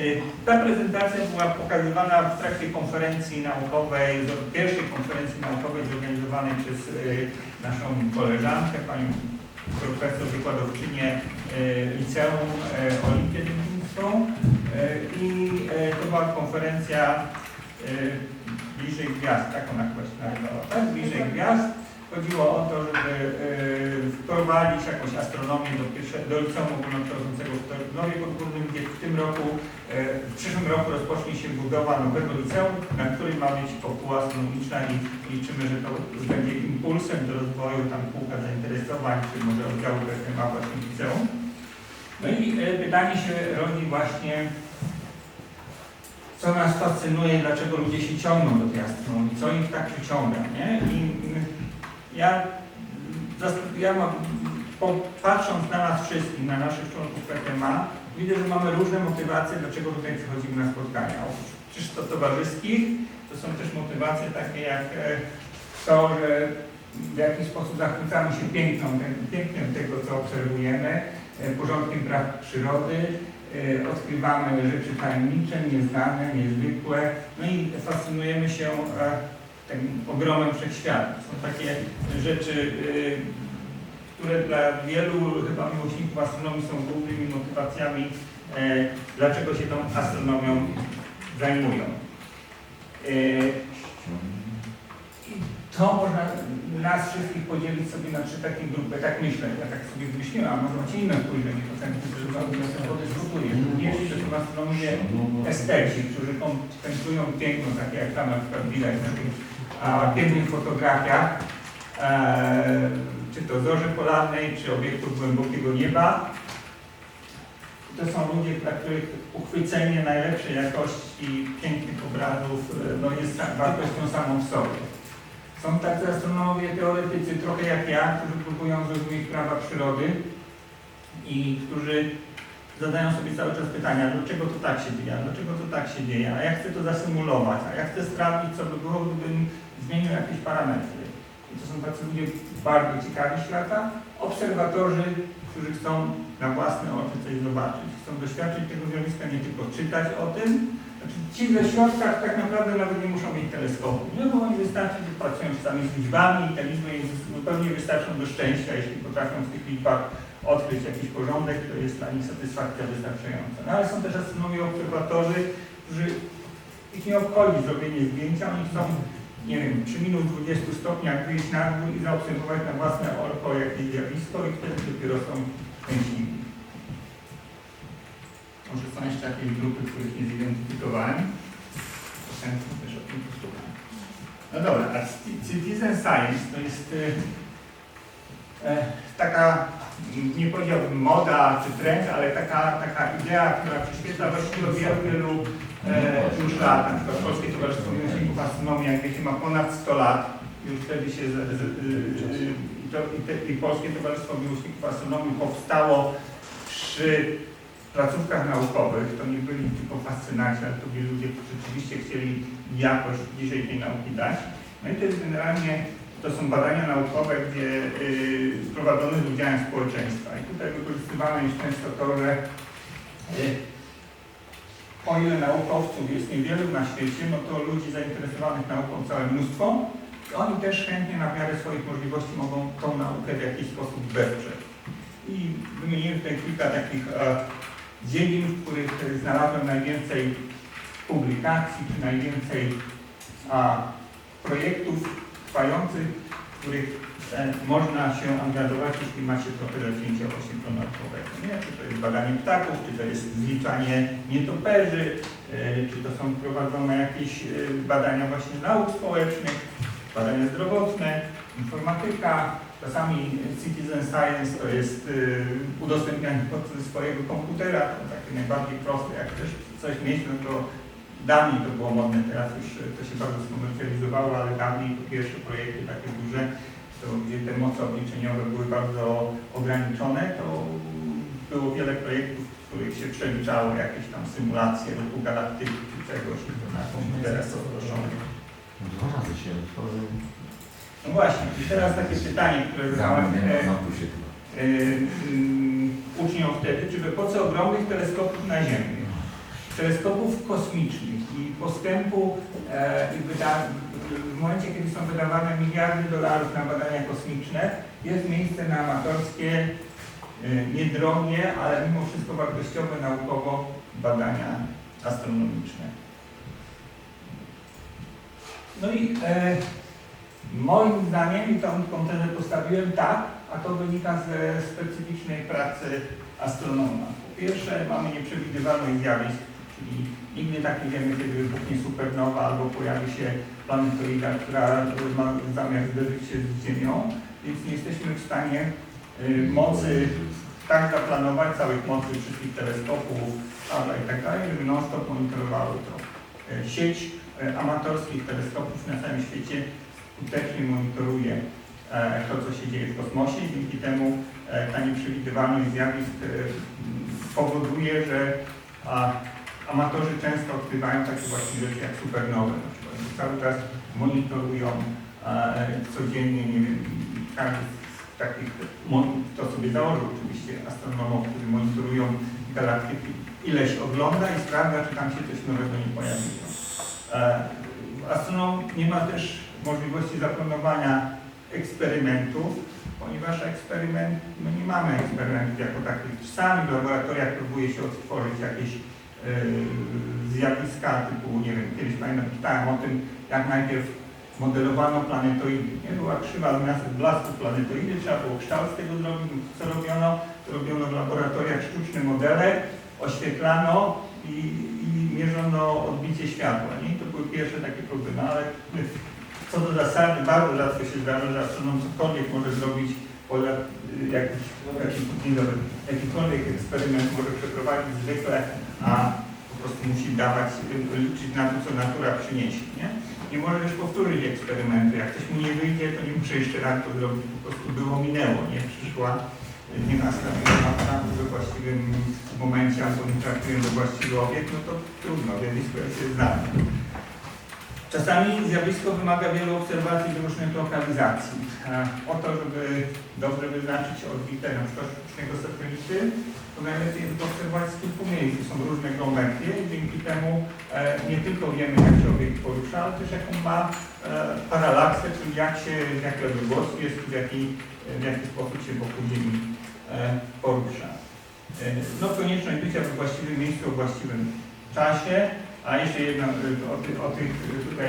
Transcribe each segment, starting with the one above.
Y, Ta prezentacja była pokazywana w trakcie konferencji naukowej, pierwszej konferencji naukowej zorganizowanej przez y, naszą koleżankę, panią profesor wykładowczynię y, Liceum Olimpię Dębińską i to była konferencja Bliżej Gwiazd, tak ona chyba się nazywała, tak? Bliżej Gwiazd. Chodziło o to, żeby y, wprowadzić jakąś astronomię do, do liceum ogólnokształcącego w Tarnowie Podgórnym, gdzie w tym roku, y, w przyszłym roku rozpocznie się budowa nowego liceum, na którym ma być kopuła astronomiczna i liczymy, że to będzie impulsem do rozwoju tam kółka zainteresowań, czy może oddziału ma właśnie liceum. No i y, pytanie się rodzi właśnie, co nas fascynuje, dlaczego ludzie się ciągną do tej astronomii, co ich tak przyciąga, nie? I ja, ja mam, patrząc na nas wszystkich, na naszych członków PTMA, widzę, że mamy różne motywacje, dlaczego tutaj przychodzimy na spotkania. Oprócz czysto towarzyskich, to są też motywacje takie jak e, to, że w jakiś sposób zachwycamy się piękną, pięknem tego, co obserwujemy, e, porządkiem praw przyrody, e, odkrywamy rzeczy tajemnicze, nieznane, niezwykłe, no i fascynujemy się tym ogromem wszechświata. Są takie rzeczy, y, które dla wielu chyba miłośników astronomii są głównymi motywacjami, e, dlaczego się tą astronomią zajmują. E, i to można nas wszystkich podzielić sobie na trzy takie grupy, tak myślę, ja tak sobie wymyśliłem, a może macie inne spojrzenie, to który podyskutuję. Pierwsi to są astronomie esteci, którzy kontemplują piękno, takie jak tam na przykład widać na tych a, pięknych fotografiach, e, czy to zorzy polarnej, czy obiektów głębokiego nieba. To są ludzie, dla których uchwycenie najlepszej jakości pięknych obrazów e, no, jest sa- wartością samą w sobie. Są tacy astronomowie, teoretycy, trochę jak ja, którzy próbują zrozumieć prawa przyrody i którzy zadają sobie cały czas pytania, dlaczego to tak się dzieje, dlaczego to tak się dzieje, a ja chcę to zasymulować, a ja chcę sprawdzić, co by było, gdybym zmienił jakieś parametry. I to są tacy ludzie bardzo ciekawi świata, obserwatorzy, którzy chcą na własne oczy coś zobaczyć, chcą doświadczyć tego zjawiska, nie tylko czytać o tym. Znaczy, ci ze środka tak naprawdę nawet nie muszą mieć teleskopu, nie? bo oni wystarczy, że pracują czasami z liczbami i te liczby zupełnie wystarczą do szczęścia, jeśli potrafią w tych liczbach odkryć jakiś porządek, to jest dla nich satysfakcja wystarczająca. No ale są też astronomie obserwatorzy, którzy ich nie obchodzi zrobienie zdjęcia, oni chcą, nie wiem, przy minus 20 stopniach wyjść na dół i zaobserwować na własne oko jakieś zjawisko i wtedy dopiero są szczęśliwi. Może są jeszcze jakieś grupy, których nie zidentyfikowałem. Chętnie też o tym posłucham. No dobra, a ci- Citizen Science to jest y, e, taka, nie powiedziałbym moda czy trend, ale taka, taka idea, która przyświeca właściwie wielu, wielu e, już lat. Na przykład Polskie Towarzystwo Miłośników Astronomii, jak wiecie, ma ponad 100 lat. Już wtedy się, z, z, i, to, i, te, i Polskie Towarzystwo Miłośników Astronomii powstało przy placówkach naukowych. To nie byli tylko fascynaci, ale to byli ludzie, którzy rzeczywiście chcieli jakość bliżej tej nauki dać. No i to jest generalnie to są badania naukowe, gdzie y, prowadzone z udziałem społeczeństwa. I tutaj wykorzystywane jest często to, że y, o ile naukowców jest niewielu na świecie, no to ludzi zainteresowanych nauką całe mnóstwo. I oni też chętnie na miarę swoich możliwości mogą tą naukę w jakiś sposób wesprzeć. I wymieniłem tutaj kilka takich e, dziedzin, w których znalazłem najwięcej publikacji, czy najwięcej a, projektów trwających, w których e, można się angażować, jeśli ma się trochę zacięcia właśnie pronaukowego. Nie? Czy to jest badanie ptaków, czy to jest zliczanie nietoperzy, e, czy to są prowadzone jakieś e, badania właśnie nauk społecznych, badania zdrowotne, informatyka, czasami citizen science to jest e, udostępnianie od swojego komputera, to takie najbardziej proste, jak chcesz coś mieć, no to Dawniej to było modne, teraz już e, to się bardzo skomercjalizowało, ale dawniej to pierwsze projekty takie duże, to gdzie te moce obliczeniowe były bardzo ograniczone, to było wiele projektów, w których się przeliczało jakieś tam symulacje ruchu galaktyki czy czegoś na komputerach rozproszone. Dwa razy się. No właśnie, i teraz takie pytanie, które zadałem e, chyba. e, uczniom wtedy, czy w epoce ogromnych teleskopów naziemnych teleskopów kosmicznych i postępu e, i wyda, w momencie, kiedy są wydawane miliardy dolarów na badania kosmiczne, jest miejsce na amatorskie, e, niedrogie, ale mimo wszystko wartościowe naukowo badania astronomiczne. No i e, moim zdaniem, i tą, tą tezę postawiłem tak, a to wynika ze specyficznej pracy astronoma. Po pierwsze, mamy nieprzewidywalność zjawisk, czyli nigdy tak nie wiemy, kiedy wybuchnie supernowa albo pojawi się planetoida, która ma zamiar zderzyć się z Ziemią, więc nie jesteśmy w stanie y, mocy tak zaplanować całych mocy wszystkich teleskopów, Hubble i tak dalej, żeby non-stop monitorowały to. Y, Sieć y, amatorskich teleskopów na całym świecie skutecznie monitoruje e, to, co się dzieje w kosmosie dzięki temu e, ta nieprzewidywalność zjawisk powoduje, że amatorzy często odkrywają takie właśnie rzeczy jak supernowe, na przykład, cały czas monitorują e, codziennie, nie wiem, każdy z takich, to sobie założył oczywiście astronomów, którzy monitorują galaktyki, ileś ogląda i sprawdza, czy tam się coś nowego nie pojawiło. E, Astronom nie ma też możliwości zaplanowania eksperymentów, ponieważ eksperyment, no nie mamy eksperymentów jako takich. Czasami w laboratoriach próbuje się odtworzyć jakieś zjawiska typu, nie wiem, kiedyś pamiętam, czytałem o tym, jak najpierw modelowano planetoidy. Nie była krzywa zamiast blasku planetoidy, trzeba było kształt z tego zrobić. Co robiono? To robiono w laboratoriach sztuczne modele, oświetlano i, i mierzono odbicie światła. Nie? To były pierwsze takie problemy, ale co do zasady bardzo rzadko się zdarza, że astronom cokolwiek może zrobić, poza y, jakiś, jakiś, dobry, jakikolwiek eksperyment może przeprowadzić zwykle, a po prostu musi dawać, liczyć na to, co natura przyniesie. Nie, nie może też powtórzyć eksperymentu. Jak coś mu nie wyjdzie, to nie muszę jeszcze raz to zrobić, po prostu było, minęło, nie przyszła, y, nie nastawiła na prawo we właściwym momencie, albo nie traktuję do właściwy obiekt, no to trudno, zjawisko się znamy. Czasami zjawisko wymaga wielu obserwacji w różnych lokalizacji. O to, żeby dobrze wyznaczyć orbitę przykład sztucznego satelity, to najlepiej jest obserwować z kilku miejsc. Są różne geometrie i dzięki temu e, nie tylko wiemy, jak się obiekt porusza, ale też jaką ma e, paralaksę, czyli jak się, jaka odległość jest, w jaki, w jaki sposób się wokół Ziemi e, porusza. No konieczność bycia we właściwym miejscu, w właściwym czasie, a jeszcze jedno y, o, tych, o tych y, tutaj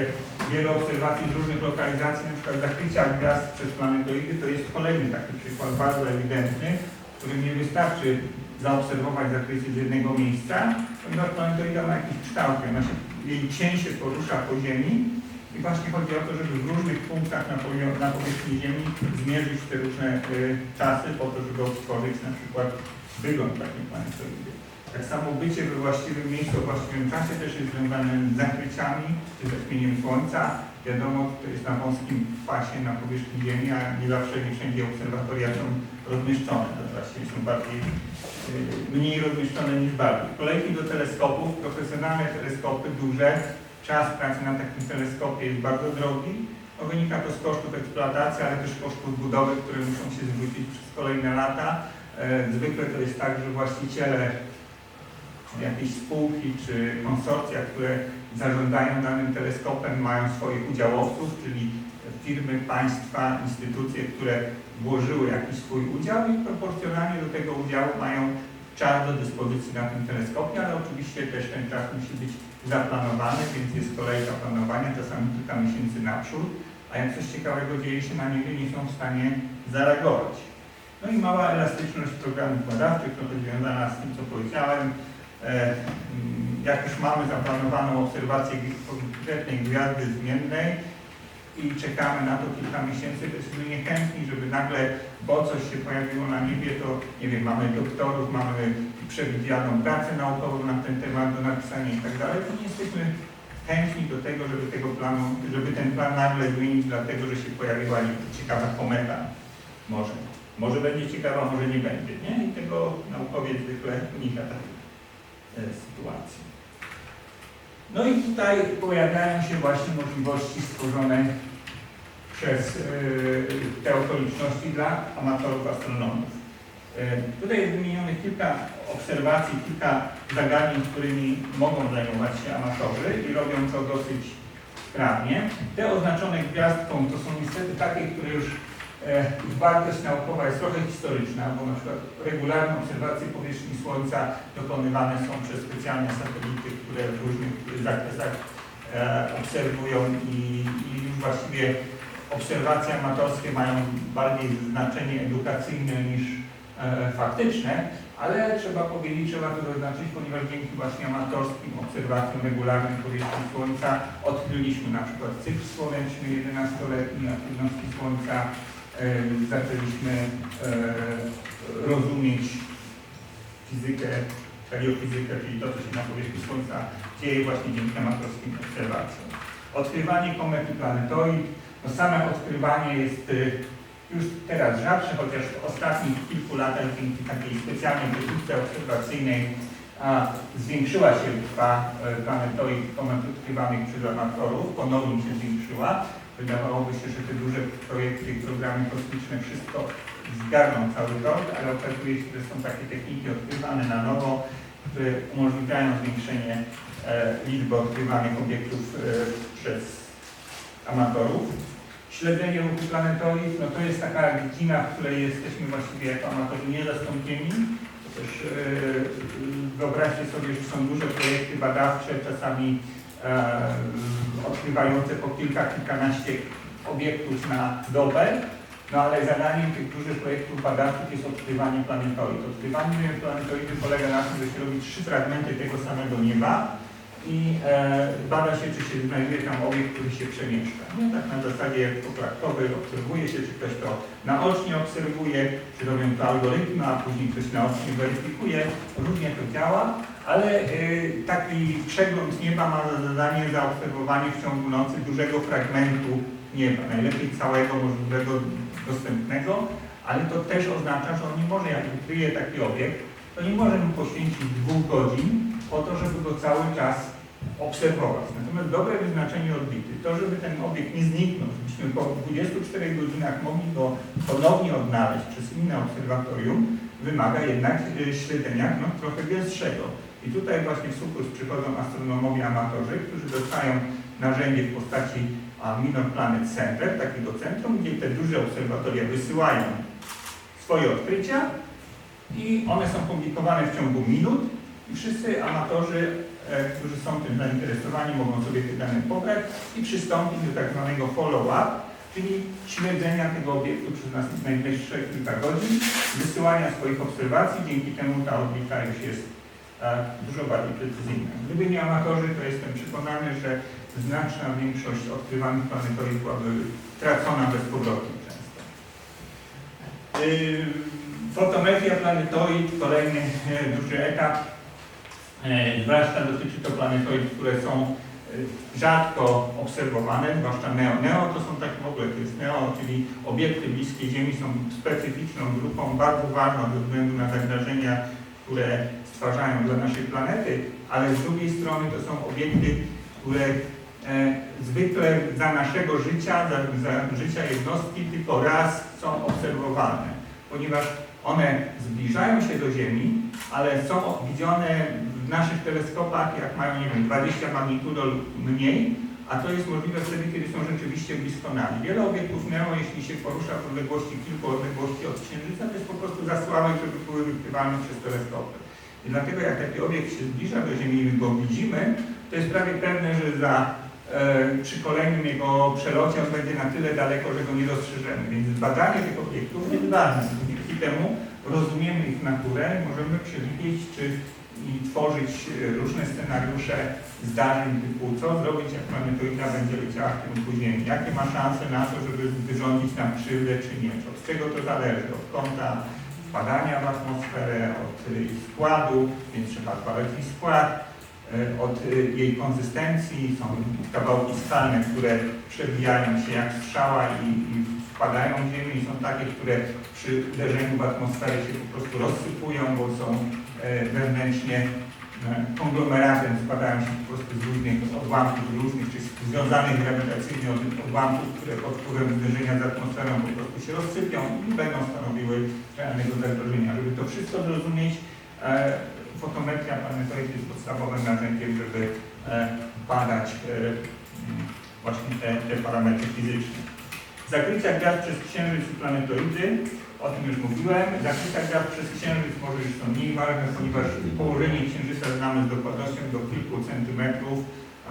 wielu obserwacji z różnych lokalizacji, na przykład zakrycia gwiazd przez planetoidy, to jest kolejny taki przykład bardzo ewidentny, w którym nie wystarczy zaobserwować zakrycie z jednego miejsca, ponieważ planetoida ma jakiś kształt, się, jej cień się porusza po Ziemi i właśnie chodzi o to, żeby w różnych punktach na powierzchni Ziemi zmierzyć te różne y, czasy po to, żeby odtworzyć na przykład wygląd takiej planetoidy. Tak samo bycie we właściwym miejscu, w właściwym czasie też jest związane z zakryciami, czy zaćmieniem słońca. Wiadomo, to jest na wąskim pasie na powierzchni Ziemi, a nie zawsze, nie wszędzie obserwatoria są rozmieszczone. To właściwie są bardziej, yy, mniej rozmieszczone niż bardziej. Kolejki do teleskopów, profesjonalne teleskopy duże, czas pracy na takim teleskopie jest bardzo drogi. No, wynika to z kosztów eksploatacji, ale też kosztów budowy, które muszą się zwrócić przez kolejne lata. E, Zwykle to jest tak, że właściciele jakieś spółki czy konsorcja, które zarządzają danym teleskopem, mają swoich udziałowców, czyli firmy, państwa, instytucje, które włożyły jakiś swój udział i proporcjonalnie do tego udziału mają czas do dyspozycji na tym teleskopie, ale oczywiście też ten czas musi być zaplanowany, więc jest kolejka planowania, czasami kilka miesięcy naprzód, a jak coś ciekawego dzieje się na niebie, nie są w stanie zareagować. No i mała elastyczność programów badawczych, trochę związana z tym, co powiedziałem, jak już mamy zaplanowaną obserwację konkretnej gwiazdy zmiennej i czekamy na to kilka miesięcy, to jesteśmy niechętni, żeby nagle, bo coś się pojawiło na niebie, to nie wiem, mamy doktorów, mamy przewidzianą pracę naukową na ten temat do napisania i tak dalej, to nie jesteśmy chętni do tego, żeby tego planu, żeby ten plan nagle zmienić, dlatego że się pojawiła ciekawa kometa. Może. Może będzie ciekawa, może nie będzie, nie? I tego naukowiec zwykle unika e, sytuacji. No i tutaj pojawiają się właśnie możliwości stworzone przez e, te okoliczności dla amatorów astronomów. E, Tutaj jest wymienionych kilka obserwacji, kilka zagadnień, którymi mogą zajmować się amatorzy i robią to dosyć sprawnie. Te oznaczone gwiazdką to są niestety takie, które już e, ich wartość naukowa jest trochę historyczna, bo na przykład regularne obserwacje powierzchni Słońca dokonywane są przez specjalne satelity, które w różnych zakresach e, obserwują i, i właściwie obserwacje amatorskie mają bardziej znaczenie edukacyjne niż e, faktyczne, ale trzeba powiedzieć, trzeba to zaznaczyć, ponieważ dzięki właśnie amatorskim obserwacjom regularnym powierzchni Słońca odkryliśmy na przykład cykl słoneczny 11-letni aktywności Słońca, e, zaczęliśmy e, rozumieć fizykę, heliofizykę, czyli to, co się na powierzchni Słońca dzieje właśnie dzięki amatorskim obserwacjom. Odkrywanie komet i planetoid, no same odkrywanie jest y, już teraz rzadsze, chociaż w ostatnich kilku latach dzięki takiej specjalnej technice obserwacyjnej a, zwiększyła się liczba e, planetoid komet odkrywanych przez amatorów, ponownie się zwiększyła. Wydawałoby się, że te duże projekty i programy kosmiczne wszystko zgarną cały rok, ale okazuje się, że są takie techniki odkrywane na nowo, które umożliwiają zwiększenie e, liczby odkrywanych obiektów e, przez amatorów. Śledzenie ruchu planetoid, no to jest taka dziedzina, w której jesteśmy właściwie jako amatorzy niezastąpieni. Też e, wyobraźcie sobie, że są duże projekty badawcze, czasami odkrywające po kilka, kilkanaście obiektów na dobę. No ale zadaniem tych dużych projektów badawczych jest odkrywanie planetoid. Odkrywanie planetoidy polega na tym, że się robi trzy fragmenty tego samego nieba i e, bada się, czy się znajduje tam obiekt, który się przemieszcza. No tak na zasadzie poprawkowej obserwuje się, czy ktoś to naocznie obserwuje, czy robią to algorytmy, a później ktoś naocznie weryfikuje. Różnie to działa, ale e, taki przegląd nieba ma za zadanie zaobserwowanie w ciągu nocy dużego fragmentu nieba, najlepiej całego możliwego dostępnego, ale to też oznacza, że on nie może, jak wykryje taki obiekt, to nie może mu poświęcić dwóch godzin po to, żeby go cały czas obserwować. Natomiast dobre wyznaczenie orbity, to żeby ten obiekt nie zniknął, żebyśmy po 24 godzinach mogli go ponownie odnaleźć przez inne obserwatorium, wymaga jednak y, śledzenia no, trochę gęstszego. I tutaj właśnie w sukurs przychodzą astronomowie amatorzy, którzy dostają narzędzie w postaci Minor Planet Center, takiego centrum, gdzie te duże obserwatoria wysyłają swoje odkrycia i one są publikowane w ciągu minut i wszyscy amatorzy, e, którzy są tym zainteresowani, mogą sobie te dane pobrać i przystąpić do tak zwanego follow-up, czyli śledzenia tego obiektu przez najbliższe kilka godzin, wysyłania swoich obserwacji, dzięki temu ta orbita już jest e, dużo bardziej precyzyjna. Gdyby nie amatorzy, to jestem przekonany, że znaczna większość odkrywanych planetoid byłaby tracona bezpowrotnie często. Yy, Fotometria planetoid, kolejny e, duży etap. E, Zwłaszcza dotyczy to planetoid, które są e, rzadko obserwowane, zwłaszcza NEO. NEO to są tak w ogóle, to jest NEO, czyli obiekty bliskie Ziemi są specyficzną grupą, bardzo ważną ze względu na zagrożenia, które stwarzają dla naszej planety, ale z drugiej strony to są obiekty, które e, zwykle za naszego życia, za, za życia jednostki tylko raz są obserwowane, ponieważ one zbliżają się do Ziemi, ale są widziane naszych teleskopach, jak mają, nie wiem, 20 magnitudo lub mniej, a to jest możliwe wtedy, kiedy są rzeczywiście blisko nami. Wiele obiektów NEO, jeśli się porusza w odległości kilku odległości od Księżyca, to jest po prostu za słabe, żeby były wykrywane przez teleskopy. I dlatego jak taki obiekt się zbliża do Ziemi i my go widzimy, to jest prawie pewne, że za, e, przy kolejnym jego przelocie on będzie na tyle daleko, że go nie dostrzeżemy. Więc badanie tych obiektów jest ważne. Dzięki temu rozumiemy ich naturę, możemy przewidzieć czy i tworzyć e, różne scenariusze zdarzeń typu co zrobić, jak planetoida będzie leciała w kierunku Ziemi, jakie ma szanse na to, żeby wyrządzić nam krzywdę czy nie, od czego to zależy, od kąta wpadania w atmosferę, od jej składu, więc trzeba zbadać jej skład, y, od y, jej konsystencji, są kawałki skalne, które przebijają się jak strzała i, i wpadają w ziemię i są takie, które przy uderzeniu w atmosferę się po prostu rozsypują, bo są e, wewnętrznie e, konglomeratem, składają się po prostu z różnych odłamków różnych, czy związanych grawitacyjnie od odłamków, które pod wpływem uderzenia z atmosferą po prostu się rozsypią i będą stanowiły realnego zagrożenia. Żeby to wszystko zrozumieć, e, fotometria planetoid jest podstawowym narzędziem, żeby e, badać e, właśnie te, te parametry fizyczne. Zakrycia gwiazd przez Księżyc i planetoidy, o tym już mówiłem. Zakrycia gwiazd przez Księżyc może już są mniej ważne, ponieważ położenie Księżyca znamy z dokładnością do kilku centymetrów,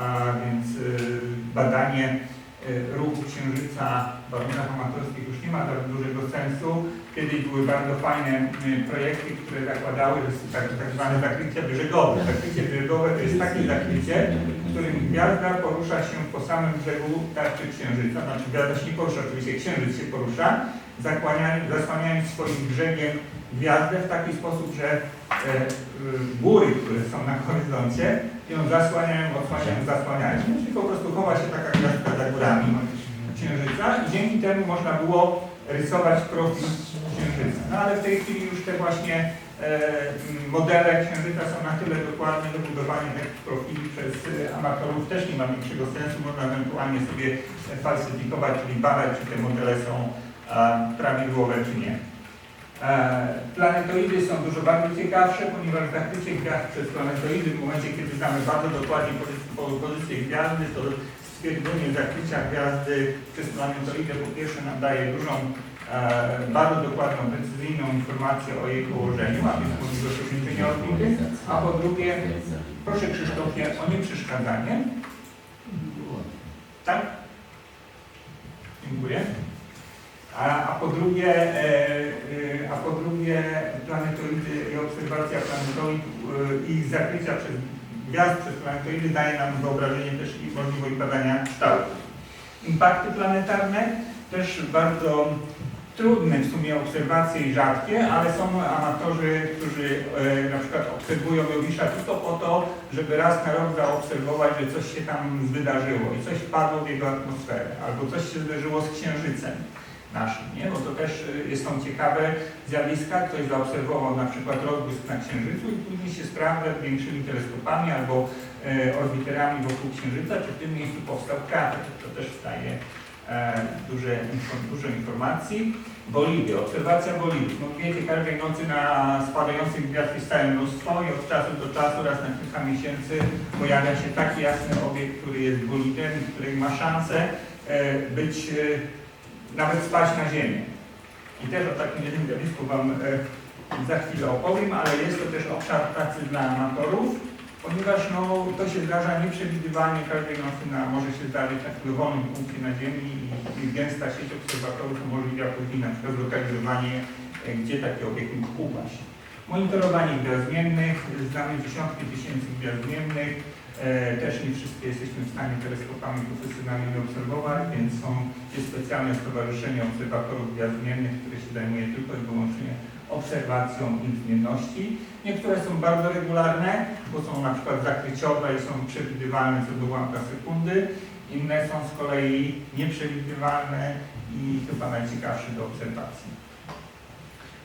a więc y, badanie y, ruchu Księżyca w warunkach amatorskich już nie ma tak dużego sensu. Kiedyś były bardzo fajne y, projekty, które zakładały, tak, tak zwane zakrycia brzegowe. Zakrycie brzegowe to jest takie zakrycie, w którym gwiazda porusza się po samym brzegu tarczy Księżyca. Znaczy gwiazda się nie porusza, oczywiście Księżyc się porusza, zasłaniając swoim brzegiem gwiazdę w taki sposób, że e, y, góry, które są na horyzoncie, ją zasłaniają, odsłaniają, zasłaniają. Czyli po prostu chowa się taka gwiazdka za górami Księżyca i dzięki temu można było rysować profil Księżyca. No ale w tej chwili już te właśnie e, modele Księżyca są na tyle dokładne do budowania takich profili przez e, amatorów też nie ma większego sensu. Można ewentualnie sobie e, falsyfikować, czyli badać, czy te modele są e, prawidłowe, czy nie. E, Planetoidy są dużo bardziej ciekawsze, ponieważ zakrycie gwiazd przez planetoidy w momencie, kiedy znamy bardzo dokładnie pozycję, po- pozycję gwiazdy, to stwierdzenie zakrycia gwiazdy przez planetoidę po pierwsze nam daje dużą, e, bardzo dokładną, precyzyjną informację o jej położeniu, a więc możliwość osiągnięcia orbity, a po drugie, proszę Krzysztofie o nieprzeszkadzanie. Tak? Dziękuję. A, a po drugie, e, e, a po drugie planetoidy i obserwacja planetoid e, i ich zakrycia przez gwiazd przez planetoidy daje nam wyobrażenie też i możliwość badania kształtów. Impakty planetarne też bardzo trudne w sumie obserwacje i rzadkie, ale są amatorzy, którzy e, na przykład obserwują Jowisza tylko po to, żeby raz na rok zaobserwować, że coś się tam wydarzyło i coś wpadło w jego atmosferę, albo coś się zdarzyło z Księżycem naszym, nie? bo to też y, są ciekawe zjawiska. Ktoś zaobserwował na przykład rozbłysk na Księżycu i później się sprawdza większymi teleskopami albo e, orbiterami wokół Księżyca, czy w tym miejscu powstał krater. To też daje e, duże, dużo informacji. Bolidy, obserwacja bolidów. No wiecie, każdej nocy na spadających gwiazd jest całe mnóstwo i od czasu do czasu, raz na kilka miesięcy pojawia się taki jasny obiekt, który jest bolidem, który ma szansę e, być nawet spaść na ziemię. I też o takim jednym zjawisku Wam e, za chwilę opowiem, ale jest to też obszar pracy dla amatorów, ponieważ no, to się zdarza nieprzewidywalnie każdej nocy, na, może się zdarzyć na dowolnym punkcie na Ziemi i, i gęsta sieć obserwatorów umożliwia później na przykład zlokalizowanie, e, gdzie taki obiekt mógł upaść. Monitorowanie gwiazd zmiennych, znamy dziesiątki tysięcy gwiazd zmiennych, Też nie wszystkie jesteśmy w stanie teleskopami profesjonalnymi obserwować, więc są, jest specjalne stowarzyszenie obserwatorów gwiazd zmiennych, które się zajmuje tylko i wyłącznie obserwacją ich zmienności. Niektóre są bardzo regularne, bo są na przykład zakryciowe i są przewidywalne co do ułamka sekundy. Inne są z kolei nieprzewidywalne i chyba najciekawsze do obserwacji.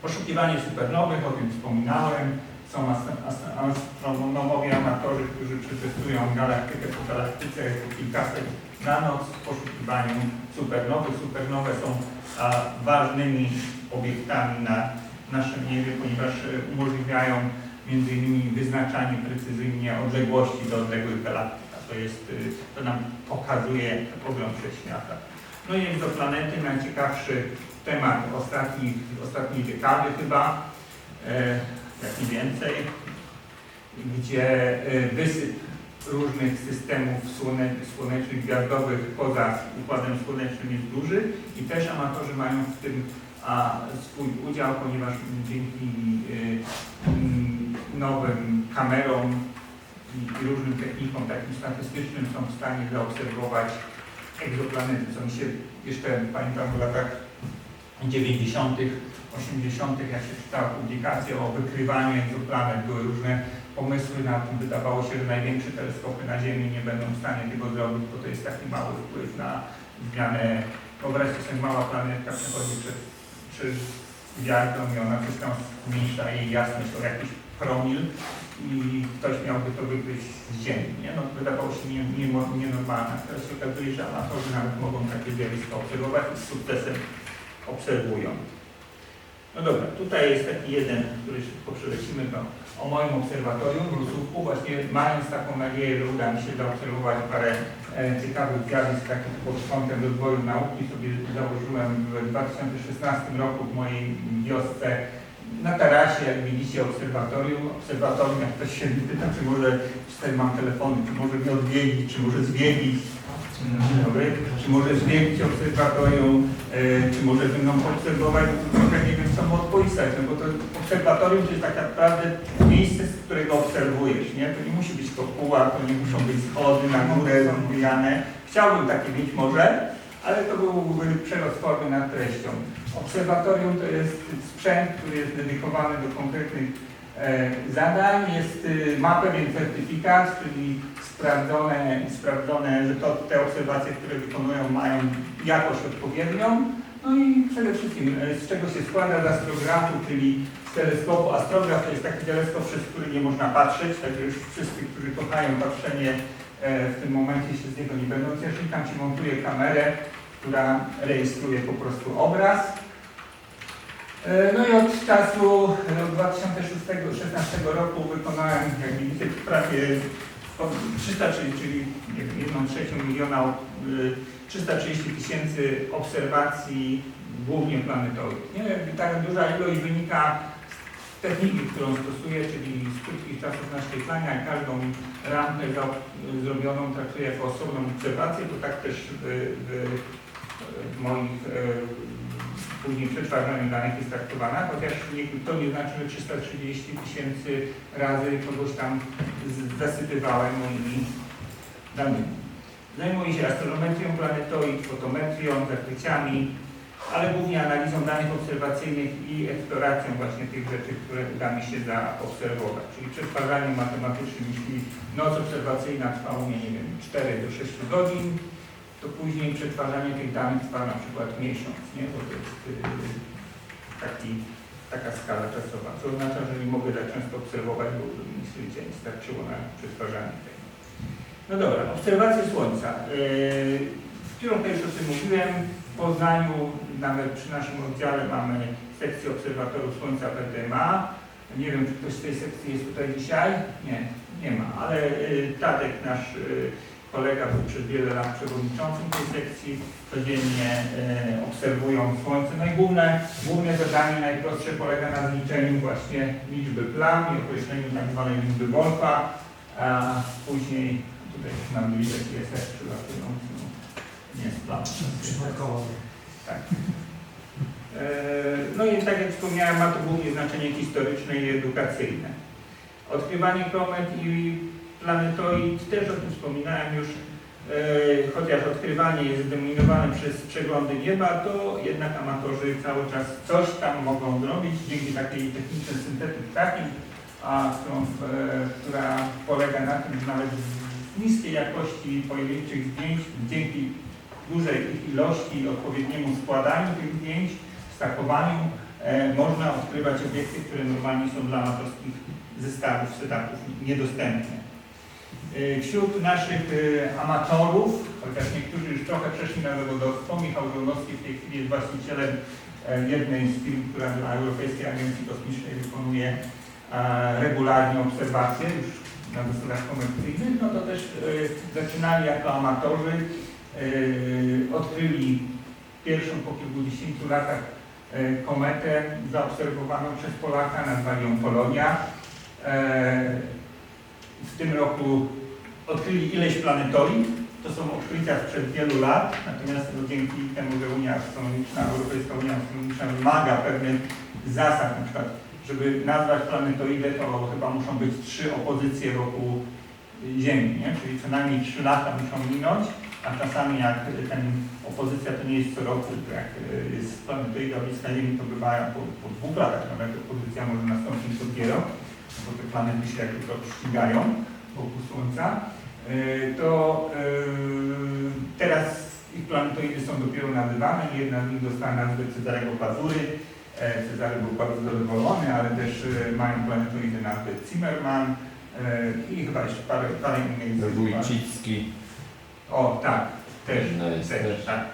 Poszukiwanie supernowych, o tym wspominałem. Są as- as- astronomowie, amatorzy, którzy przetestują galaktykę po galaktyce kilkaset na noc w poszukiwaniu supernowych. Supernowe są a, ważnymi obiektami na naszym niebie, ponieważ e, umożliwiają między innymi wyznaczanie precyzyjnie odległości do odległych galaktyk. To jest, y, to nam pokazuje pogląd wszechświata. No i egzoplanety, najciekawszy temat ostatnich, ostatniej dekady chyba, e, jak i więcej, gdzie e, wysyp różnych systemów słone, słonecznych, gwiazdowych poza Układem Słonecznym jest duży i też amatorzy mają w tym a, swój udział, ponieważ dzięki mm, nowym kamerom i, i różnym technikom takim statystycznym są w stanie zaobserwować egzoplanety, co mi się jeszcze pamiętam w latach 90., 80., jak się czytało publikacje o wykrywaniu egzoplanet, były różne pomysły na tym. Wydawało się, że największe teleskopy na Ziemi nie będą w stanie tego zrobić, bo to jest taki mały wpływ na zmianę. Wyobraźcie sobie, mała planetka przechodzi przez, przez gwiazdą i ona coś tam zmniejsza jej jasność o jakiś promil i ktoś miałby to wykryć z Ziemi. Nie? No, wydawało się nie, nie, nienormalne. Teraz się okazuje, że amatorzy nawet mogą takie zjawiska obserwować z sukcesem obserwują. No dobra, tutaj jest taki jeden, który szybko przelecimy to o moim obserwatorium w Rusówku, właśnie mając taką nadzieję, że uda mi się zaobserwować parę e, ciekawych zjawisk takich pod kątem rozwoju nauki, sobie założyłem w 2016 roku w mojej wiosce na tarasie, jak widzicie, obserwatorium. Obserwatorium, jak ktoś się pyta, czy może, czy mam telefony, czy może mnie odwiedzić, czy może zwiedzić. Dzień dobry. Czy może zwiedzić obserwatorium, e, czy może ze mną obserwować, trochę nie wiem, co mu no bo to obserwatorium to jest tak naprawdę miejsce, z którego obserwujesz, nie? To nie musi być kopuła, to nie muszą być schody na górę zbijane. Chciałbym takie mieć może, ale to byłby przerost formy nad treścią. Obserwatorium to jest sprzęt, który jest dedykowany do konkretnych zadań, jest, y, ma pewien certyfikat, czyli sprawdzone, sprawdzone, że to, te obserwacje, które wykonują mają jakość odpowiednią. No i przede wszystkim e, z czego się składa z astrografu, czyli z teleskopu. Astrograf to jest taki teleskop, przez który nie można patrzeć, także już wszyscy, którzy kochają patrzenie e, w tym momencie się z niego nie będą cieszyć. Tam się montuje kamerę, która rejestruje po prostu obraz. E, No i od czasu od 2016 roku wykonałem, jak widzicie, prawie o 330, czyli jedną trzecią miliona, y, 330 tysięcy obserwacji głównie planetowych. Nie? Jakby ta duża ilość wynika z techniki, którą stosuję, czyli z krótkich czasów naświetlania i każdą rampę za- zrobioną traktuję jako osobną obserwację, to tak też w, w, w moich e, później przetwarzaniu danych jest traktowana, chociaż nie, to nie znaczy, że 330 tysięcy razy kogoś tam zasypywałem moimi danymi. Zajmuję się astronometrią planetoid, fotometrią, zakryciami, ale głównie analizą danych obserwacyjnych i eksploracją właśnie tych rzeczy, które uda mi się zaobserwować. Czyli przetwarzaniem matematycznym, jeśli noc obserwacyjna trwa u mnie, nie wiem, 4 do 6 godzin, to później przetwarzanie tych danych trwa na przykład miesiąc, nie? Bo to jest yy, taki, taka skala czasowa, co oznacza, że nie mogę tak często obserwować, bo mi dzień starczyło na przetwarzanie tego. No dobra, obserwacje Słońca. Yy, Którą już o tym mówiłem, w Poznaniu, nawet przy naszym oddziale mamy sekcję obserwatorów Słońca PDMA. Nie wiem, czy ktoś z tej sekcji jest tutaj dzisiaj? Nie, nie ma, ale yy, Tadek, nasz kolega był przez wiele lat przewodniczącym tej sekcji, codziennie e, obserwują Słońce. No i główne, główne zadanie najprostsze polega na zliczeniu właśnie liczby plam i określeniu tak zwanej liczby Wolfa, a później tutaj nam widać jest też przylatujący, no, nie jest. Przypadkowo. Tak. E, No i tak jak wspomniałem, ma to głównie znaczenie historyczne i edukacyjne. Odkrywanie komet i planetoid, też o tym wspominałem już, e, chociaż odkrywanie jest zdominowane przez przeglądy nieba, to jednak amatorzy cały czas coś tam mogą zrobić dzięki takiej technice synthetic tracking, a którą, e, która polega na tym, że nawet z niskiej jakości pojedynczych zdjęć, dzięki dużej ich ilości i odpowiedniemu składaniu tych zdjęć, stakowaniu, e, można odkrywać obiekty, które normalnie są dla amatorskich zestawów, setupów niedostępne. E, Wśród naszych e, amatorów, chociaż niektórzy już trochę przeszli na zawodowstwo, Michał Żołnowski w tej chwili jest właścicielem e, jednej z firm, która dla Europejskiej Agencji Kosmicznej wykonuje regularnie obserwacje już na zasadach komercyjnych, no to też zaczynali jako amatorzy, odkryli pierwszą po kilkudziesięciu latach kometę zaobserwowaną przez Polaka, nazwali ją Polonia. W tym roku odkryli ileś planetoid. To są odkrycia sprzed wielu lat, natomiast no, dzięki temu, że Unia Astronomiczna, Europejska Unia Astronomiczna wymaga pewnych zasad, na przykład, żeby nazwać planetoidę, to chyba muszą być trzy opozycje wokół Ziemi, nie? czyli co najmniej trzy lata muszą minąć, a czasami jak ten opozycja to nie jest co roku, jak y, jest planetoida bliska Ziemi, to bywają po, po dwóch latach, nawet opozycja może nastąpić dopiero, bo te planety się jakby to ścigają wokół Słońca, to y, teraz ich planetoidy są dopiero nazywane, jedna z nich dostała nazwę Cezarego Pazury, E, Cezary był bardzo zadowolony, ale też mają planetoidy nazwę Zimmerman i chyba jeszcze parę, parę innych Wójcicki, O, tak, też, No też, też. tak.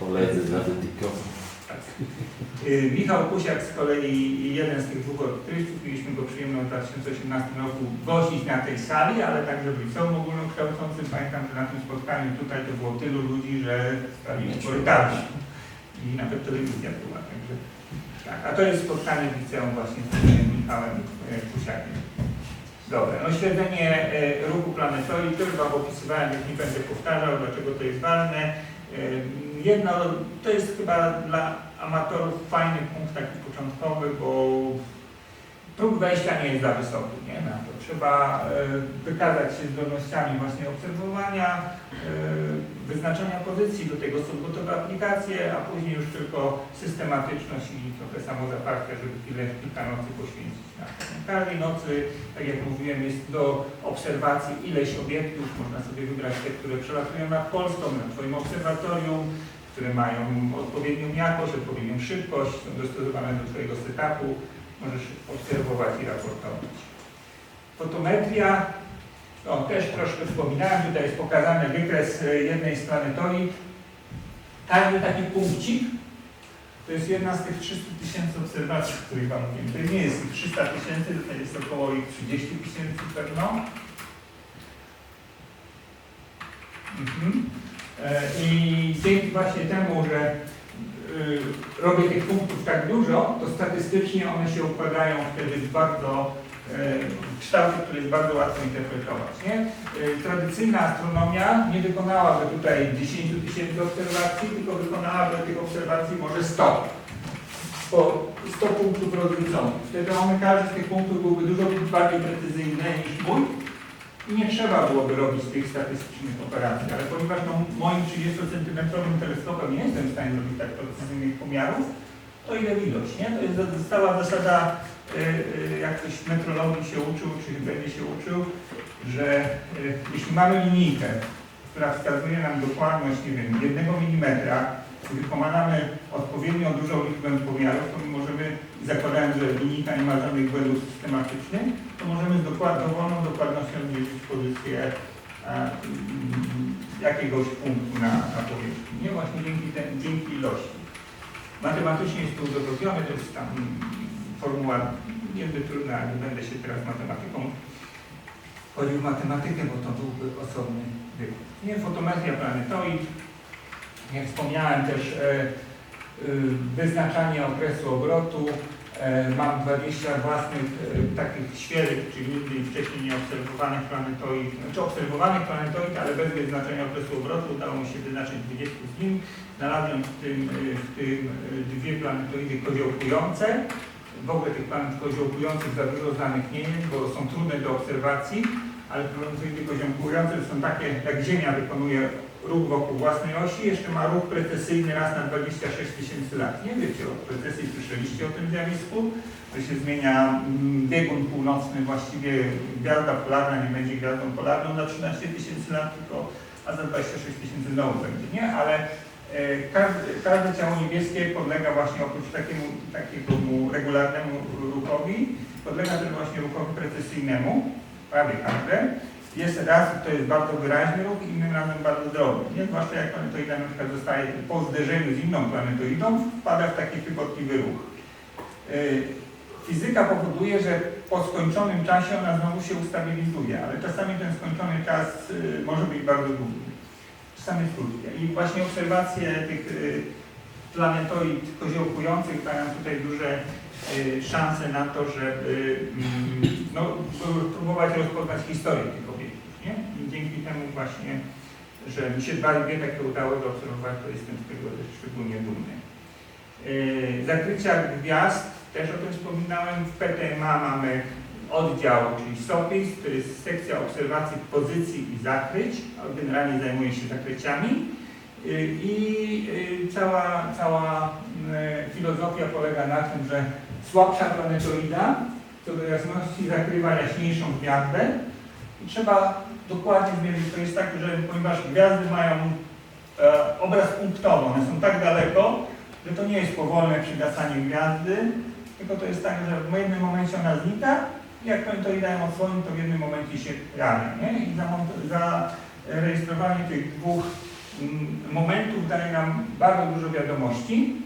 koledzy z Atletiko. Tak. Y, Michał Kusiak z kolei, jeden z tych dwóch odkrywców, mieliśmy go przyjemność w 2018 roku gościć na tej sali, ale także w liceum ogólnokształcącym. Pamiętam, że na tym spotkaniu tutaj to było tylu ludzi, że sprawili korytarz. I nawet telewizja była, także tak. A to jest spotkanie w liceum właśnie z Michałem e, Kusiakiem. Dobra, no śledzenie e, ruchu planetoid, to już Wam opisywałem, więc nie będę powtarzał, dlaczego to jest ważne. E, Jedno, to jest chyba dla amatorów fajny punkt taki początkowy, bo próg wejścia nie jest za wysoki, nie? Na to trzeba e, wykazać się zdolnościami właśnie obserwowania, e, wyznaczania pozycji, do tego są gotowe aplikacje, a później już tylko systematyczność i trochę samozaparcie, żeby chwilę, kilka nocy poświęcić na to. Każdej nocy, tak jak mówiłem, jest do obserwacji ileś obiektów, można sobie wybrać te, które przelatują nad Polską, nad Twoim obserwatorium, które mają odpowiednią jakość, odpowiednią szybkość, są dostosowane do Twojego setupu, możesz obserwować i raportować. Fotometria, o, też troszkę wspominałem, tutaj jest pokazany wykres jednej z planetoid. Każdy taki punkcik to jest jedna z tych 300 tysięcy obserwacji, o których Wam mówiłem. To nie jest ich 300 tysięcy, tutaj jest około ich 30 tysięcy pewno. Mhm. E, I dzięki właśnie temu, że y, robię tych punktów tak dużo, to statystycznie one się układają wtedy w bardzo y, kształcie, który jest bardzo łatwo interpretować. Nie? Y, Tradycyjna astronomia nie wykonałaby tutaj 10 tysięcy obserwacji, tylko wykonałaby tych obserwacji może 100. Po 100 punktów rozliczonych. Wtedy one, każdy z tych punktów byłby dużo bardziej precyzyjny niż mój nie trzeba byłoby robić tych statystycznych operacji, ale ponieważ no, moim 30-centymetrowym teleskopem nie jestem w stanie robić tak precyzyjnych pomiarów, to w ilość, nie? To jest została zasada, y, y, jak ktoś metrologii się uczył, czy będzie się uczył, że y, jeśli mamy linijkę, która wskazuje nam dokładność, nie wiem, jednego milimetra, wykonamy odpowiednio dużą liczbę pomiarów, to my możemy, zakładając, że linijka nie ma żadnych błędów systematycznych, to możemy z dokład, dowolną dokładnością wiedzieć pozycję e, mm, jakiegoś punktu na, na powierzchni. Nie właśnie dzięki, te, dzięki ilości. Matematycznie jest to udowodnione, to jest tam formuła niezbyt trudna, nie będę się teraz matematyką chodził w matematykę, bo to byłby osobny. Nie, fotometria planetoid, jak wspomniałem też e, e, wyznaczanie okresu obrotu. E, mam 20 własnych takich świerek, czyli nigdy wcześniej nieobserwowanych planetoid, znaczy obserwowanych planetoid, ale bez wyznaczenia okresu obrotu. Udało mi się wyznaczyć 20 z nich. Znalazłem w tym, w tym dwie planetoidy koziołkujące. W ogóle tych planet koziołkujących za dużo znanych nie jest, bo są trudne do obserwacji, ale planetoidy koziołkujące są takie, jak Ziemia wykonuje ruch wokół własnej osi, jeszcze ma ruch precesyjny raz na 26 tysięcy lat. Nie wiecie o precesji, słyszeliście o tym zjawisku, że się zmienia mm, biegun północny, właściwie gwiazda polarna nie będzie gwiazdą polarną na 13 tysięcy lat, tylko a za 26 tysięcy znowu będzie, nie? Ale e, każde, każde ciało niebieskie podlega właśnie oprócz takiemu, takiego mu regularnemu ruchowi, podlega też właśnie ruchowi precesyjnemu, prawie każde. Jest raz, to jest bardzo wyraźny ruch, innym razem bardzo drobny. Nie? Zwłaszcza jak planetoida na przykład zostaje po zderzeniu z inną planetoidą, wpada w taki chybotliwy ruch. Yy, Fizyka powoduje, że po skończonym czasie ona znowu się ustabilizuje, ale czasami ten skończony czas yy, może być bardzo długi. Czasami jest krótkie. I właśnie obserwacje tych yy, planetoid koziołkujących dają tutaj duże szanse na to, żeby mm, no, próbować rozpoznać historię tych obiektów. Nie? I dzięki temu właśnie, że mi się dwa takie udało zaobserwować, to jestem z tego też szczególnie dumny. Yy, zakrycia gwiazd, też o tym wspominałem, w PTMA mamy oddział, czyli SOPIS, to jest sekcja obserwacji pozycji i zakryć, generalnie zajmuje się zakryciami. Yy, I yy, cała, cała filozofia polega na tym, że słabsza planetoida do jasności zakrywa jaśniejszą gwiazdę i trzeba dokładnie zmierzyć. To jest tak, że ponieważ gwiazdy mają e, obraz punktowy, one są tak daleko, że to nie jest powolne przygasanie gwiazdy, tylko to jest tak, że w jednym momencie ona znika i jak to dają odsłoni, to w jednym momencie się pojawia. Nie? I za- zarejestrowanie tych dwóch mm, momentów daje nam bardzo dużo wiadomości.